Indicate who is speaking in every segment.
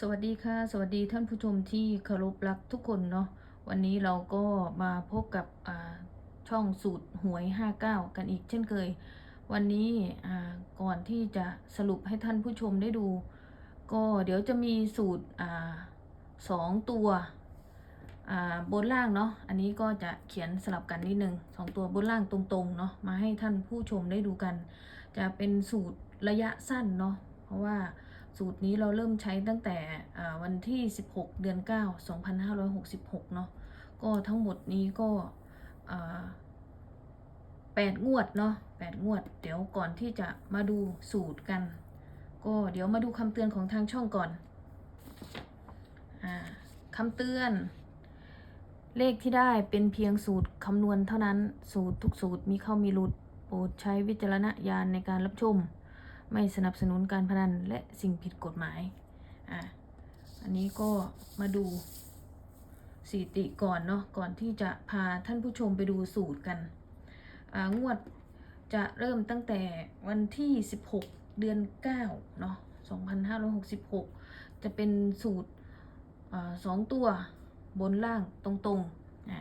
Speaker 1: สวัสดีค่ะ สวัสดีท่านผู้ชมที่เคารพรักทุกคนเนาะวันนี้เราก็มาพบกับช่องสูตรหวย 59 กันอีกเช่นเคย วันนี้ก่อนที่จะสรุปให้ท่านผู้ชมได้ดู ก็เดี๋ยวจะมีสูตรอสองตัวบนล่างเนาะอันนี้ก็จะเขียนสลับกันนิดนึงสองตัวบนล่างตรงๆเนาะมาให้ท่านผู้ชมได้ดูกัน จะเป็นสูตรระยะสั้นเนาะเพราะว่า สูตรนี้เราเริ่มใช้ตั้งแต่วันที่ 16 เดือน 9 2566 เนาะก็ทั้งหมดนี้ก็อ่าแปดงวดเนาะแปดงวด เดี๋ยวก่อนที่จะมาดูสูตรกัน ก็เดี๋ยวมาดูคำเตือนของทางช่องก่อนอคำเตือน เลขที่ได้เป็นเพียงสูตรคำนวณเท่านั้น สูตรทุกสูตรมีเข้ามีหลุด โปรดใช้วิจารณญาณในการรับชม ไม่สนับสนุนการพนันและสิ่งผิดกฎหมายอะอันนี้ก็มาดูสถิติก่อนเนาะก่อนที่จะพาท่านผู้ชมไปดูสูตรกันอ่างวดจะเริ่มตั้งแต่วันที่ 16 เดือน 9 เนาะ 2566 จะเป็นสูตรอสองตัวบนล่างตรงๆอ่า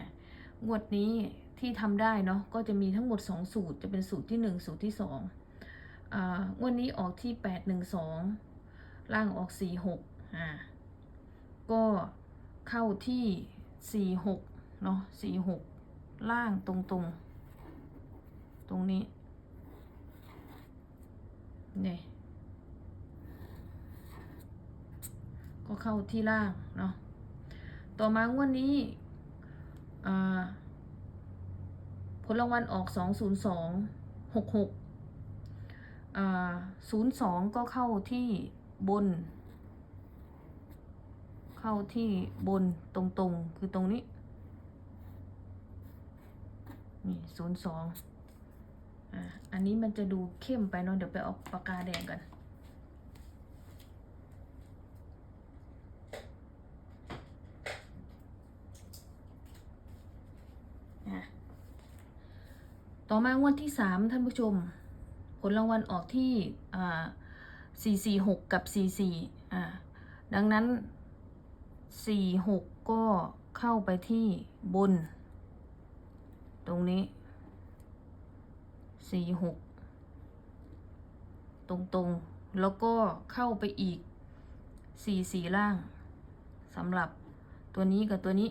Speaker 1: งวดนี้ที่ทำได้เนาะก็จะมีทั้งหมด 2 สูตร จะเป็นสูตรที่ 1 สูตรที่2อ งวดนี้ออกที่812ล่างออก46อ่าก็เข้าที่46เนาะ46ล่างตรงๆตรงนี้เนี่ยก็เข้าที่ล่างเนาะต่อมางวดนี้ผลรางวัลออกสองศูนย์สองหกหก ศูนย์สองก็เข้าที่บน เข้าที่บนตรงๆ คือตรงนี้ นี่ศูนย์สองอันนี้มันจะดูเข้มไปเนาะเดี๋ยวไปเอาปากกาแดงกันอะต่อมางวดที่สามท่านผู้ชม ผลรางวัลออกที่อ่าสี่สี่หกกับสี่สี่อ่าดังนั้นสี่หกก็เข้าไปที่บน ตรงนี้สี่หกตรงๆ แล้วก็เข้าไปอีกสี่สี่ล่างสำหรับตัวนี้กับตัวนี้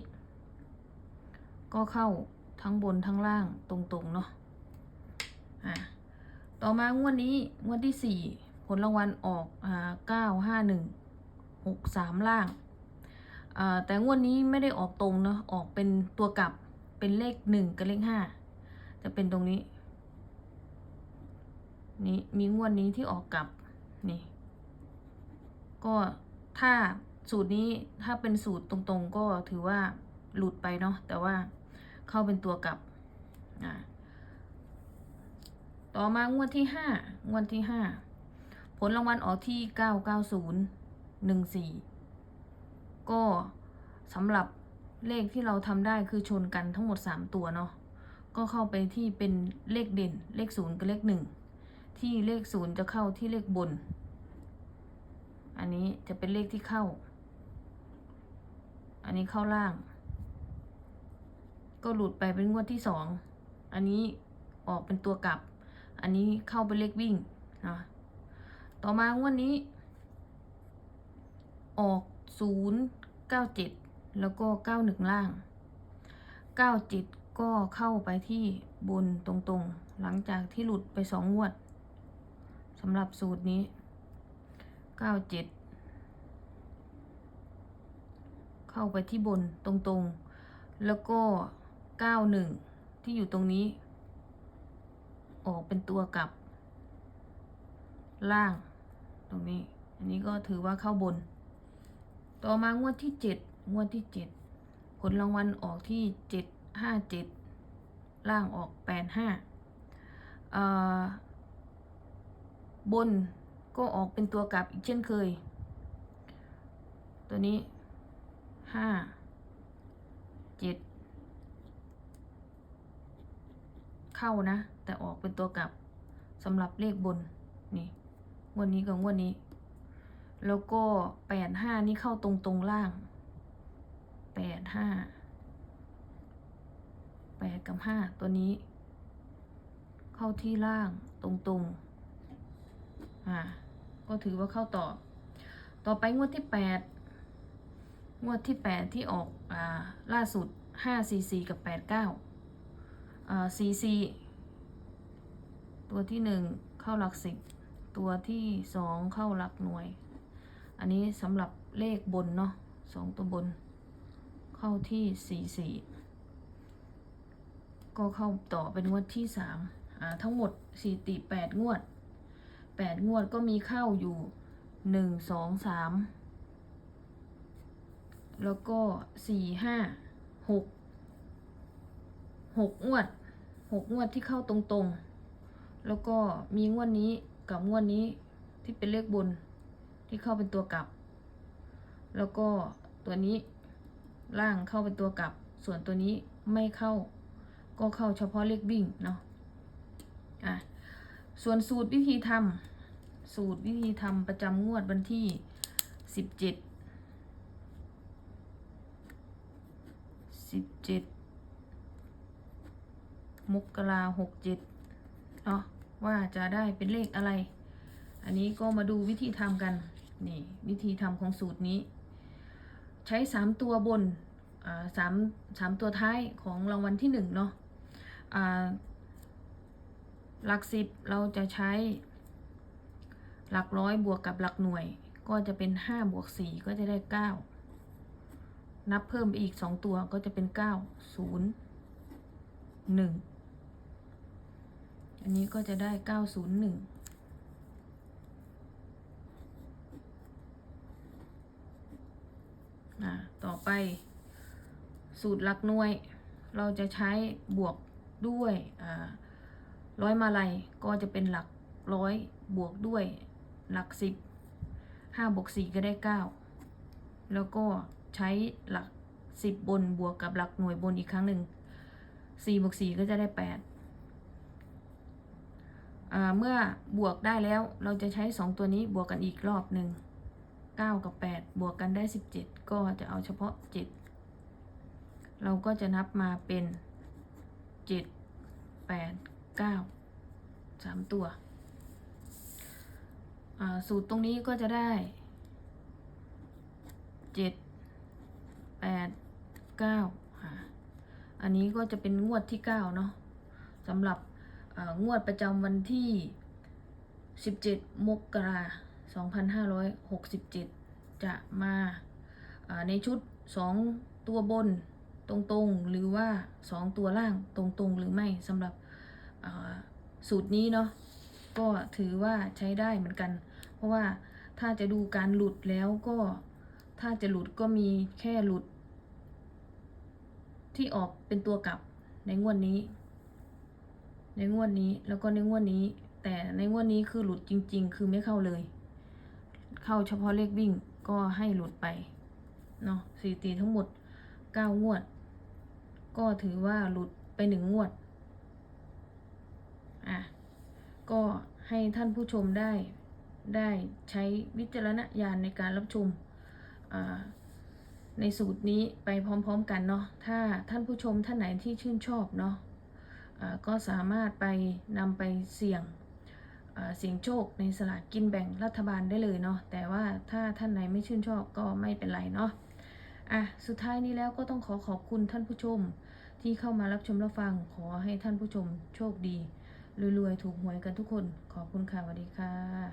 Speaker 1: ก็เข้าทั้งบนทั้งล่างตรงๆ เนาะอะ ต่อมางวดนี้งวดที่สี่ผลรางวัลออกอ่าเก้าห้าหนึ่งหกสามล่างอ่าแต่งวดนี้ไม่ได้ออกตรงเนาะออกเป็นตัวกลับเป็นเลขหนึ่งกับเลขห้าจะเป็นตรงนี้ นี่มีงวดนี้ที่ออกกลับนี่ ก็ถ้าสูตรนี้ถ้าเป็นสูตรตรงๆ ก็ถือว่าหลุดไปเนาะแต่ว่าเข้าเป็นตัวกลับอ่า ต่อมางวดที่ห้างวดที่ห้าผลรางวัลออกที่เก้าเก้าศูนย์หนึ่งสี่ก็สำหรับเลขที่เราทำได้คือชนกันทั้งหมดสามตัวเนาะก็เข้าไปที่เป็นเลขเด่นเลขศูนย์กับเลขหนึ่งที่เลขศูนย์จะเข้าที่เลขบน อันนี้จะเป็นเลขที่เข้า อันนี้เข้าล่าง ก็หลุดไปเป็นงวดที่สอง อันนี้ออกเป็นตัวกลับ อันนี้เข้าเป็นเลขวิ่งนะต่อมางวดนนี้ ออกศูนย์เก้าเจ็ดแล้วก็เก้าหนึ่งล่างเก้าเจ็ดก็เข้าไปที่บนตรงๆ หลังจากที่หลุดไปสองงวดสำหรับสูตรนี้เก้าเข้าไปที่บนตรงๆ แล้วก็เก้าหนึ่งที่อยู่ตรงนี้ ออกเป็นตัวกลับ ล่าง ตรงนี้ อันนี้ก็ถือว่าเข้าบน ต่อมางวดที่เจ็ดงวดที่เจ็ดผลรางวัลออกที่เจ็ดห้าเจ็ดล่างออกแปดห้าบนก็ออกเป็นตัวกลับอีกเช่นเคย ตัวนี้ห้าเจ็ด เข้านะ แต่ออกเป็นตัวกลับสำหรับเลขบนนี่งวดนี้กับงวดนี้ แล้วก็แปดห้านี่เข้าตรงตรงล่างแปดห้าแปดกับห้าตัวนี้ เข้าที่ล่างตรงตรงอ่าก็ถือว่าเข้าต่อ ต่อไปงวดที่แปดงวดที่แปดที่ออกอ่าล่าสุดห้าซีซีกับแปดเก้า ซีซีตัวที่หนึ่งเข้าหลักสิบตัวที่สองเข้าหลักหน่วย อันนี้สำหรับเลขบนเนาะสองตัวบน เข้าที่สี่สี่ก็เข้าต่อเป็นงวดที่สามอ่าทั้งหมดสี่ติแปดงวดแปดงวดก็มีเข้าอยู่หนึ่งสองสามแล้วก็สี่ห้าหกหกงวด หกงวดที่เข้าตรงๆ แล้วก็มีงวดนี้กับงวดนี้ที่เป็นเลขบนที่เข้าเป็นตัวกลับ แล้วก็ตัวนี้ล่างเข้าเป็นตัวกลับ ส่วนตัวนี้ไม่เข้า ก็เข้าเฉพาะเลขวิ่งเนาะอะส่วนสูตรวิธีทำสูตรวิธีทำประจำงวดวันที่สิบเจ็ดสิบเจ็ด มกราหกเจ็ดเนาะว่าจะได้เป็นเลขอะไร อันนี้ก็มาดูวิธีทำกัน นี่ วิธีทำของสูตรนี้ ใช้สามตัวบนอ่าสามสามตัวท้ายของรางวัลที่หนึ่งเนาะอ่าหลักสิบเราจะใช้ หลักร้อยบวกกับหลักหน่วย ก็จะเป็นห้าบวกสี่ก็จะได้เก้านับเพิ่มไปอีกสองตัวก็จะเป็นเก้าศูนย์หนึ่ง อันนี้ก็จะได้เก้าศูนย์หนึ่งต่อไป สูตรหลักหน่วย เราจะใช้บวกด้วยร้อยมาลัยก็จะเป็นหลักร้อยบวกด้วยหลักสิบห้าบวกสี่ก็ได้เก้าแล้วก็ใช้หลักสิบบนบวกกับหลักหน่วยบนอีกครั้งหนึ่งสี่บวกสี่ก็จะได้แปด เมื่อบวกได้แล้วเราจะใช้สองตัวนี้บวกกันอีกรอบหนึ่งเก้ากับแปดบวกกันได้สิบเจ็ดก็จะเอาเฉพาะเจ็ดเราก็จะนับมาเป็นเจ็ดแปดเก้าสามตัว สูตรตรงนี้ก็จะได้เจ็ดแปดเก้าอันนี้ก็จะเป็นงวดที่เก้าเนาะสำหรับ งวดประจำวันที่ 17 มกราคม2567 จะมาในชุด 2 ตัวบนตรงๆ หรือว่า 2 ตัวล่างตรงๆ หรือไม่สำหรับสูตรนี้เนาะก็ถือว่าใช้ได้เหมือนกัน เพราะว่าถ้าจะดูการหลุดแล้วก็ถ้าจะหลุดก็มีแค่หลุด ที่ออกเป็นตัวกลับในงวดนี้ ในงวดนี้แล้วก็ในงวดนี้ แต่ในงวดนี้คือหลุดจริง ๆ คือไม่เข้าเลย เข้าเฉพาะเลขวิ่งก็ให้หลุดไปเนาะสถิติทั้งหมดเก้างวด ก็ถือว่าหลุดไปหนึ่งงวดอะก็ให้ท่านผู้ชมได้ได้ใช้วิจารณญาณในการรับชมอ่าในสูตรนี้ไปพร้อมๆกันเนาะถ้าท่านผู้ชมท่านไหนที่ชื่นชอบเนาะ ก็สามารถไปนำไปเสี่ยงเสี่ยงโชคในสลากกินแบ่งรัฐบาลได้เลยเนาะแต่ว่าถ้าท่านไหนไม่ชื่นชอบก็ไม่เป็นไรเนาะอะสุดท้ายนี้แล้วก็ต้องขอขอบคุณท่านผู้ชม ที่เข้ามารับชมรับฟังขอให้ท่านผู้ชมโชคดีรวยๆถูกหวยกันทุกคนขอบคุณค่ะสวัสดีค่ะ